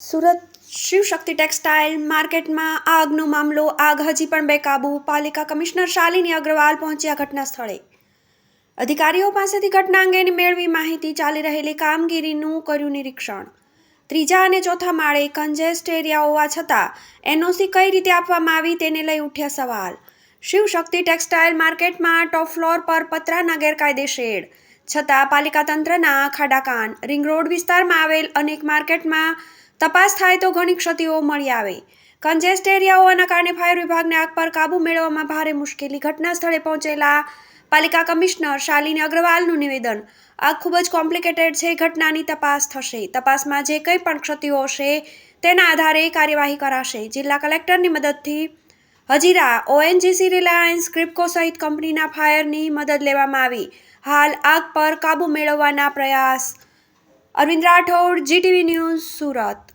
Surat Shivshakti textile માર્કેટમાં આગનો મામલો, આગ હજી પણ બેકાબુ, પાલિકા કમિશનર શાલિની અગ્રવાલ પહોંચ્યા ઘટના સ્થળે અધિકારીઓ પાસેથી ઘટના અંગેની મેળવી માહિતી ચાલી રહેલી કામગીરીનું કર્યું નિરીક્ષણ. ત્રીજા અને ચોથા માળે કન્જેસ્ટ એરિયા હોવા છતાં એનઓસી કઈ રીતે આપવામાં આવી તેને લઈ ઉઠ્યા સવાલ. શિવશક્તિ ટેક્સટાઇલ માર્કેટમાં ટોપ ફ્લોર પર પતરાના ગેરકાયદે શેડ છતાં પાલિકા તંત્રના ખાડાકાન રિંગ રોડ વિસ્તારમાં આવેલ અનેક માર્કેટમાં તપાસ થાય તો ઘણી ક્ષતિઓ મળી આવે. કન્જેસ્ટ એરિયા હોવાના કારણે ફાયર વિભાગને આગ પર કાબૂ મેળવવામાં ભારે મુશ્કેલી ઘટના સ્થળે પહોંચેલા પાલિકા કમિશનર શાલિની અગ્રવાલનું નિવેદન. આ ખૂબ જ કોમ્પ્લિકેટેડ છે, ઘટનાની તપાસ થશે. તપાસમાં જે કંઈ પણ ક્ષતિઓ હશે તેના આધારે કાર્યવાહી કરાશે. જિલ્લા કલેક્ટરની મદદથી હજીરા ઓએનજીસી રિલાયન્સ ક્રિપ્કો સહિત કંપનીના ફાયરની મદદ લેવામાં આવી. હાલ આગ પર કાબૂ મેળવવાના પ્રયાસ. Arvind Rathod, GTV news, Surat.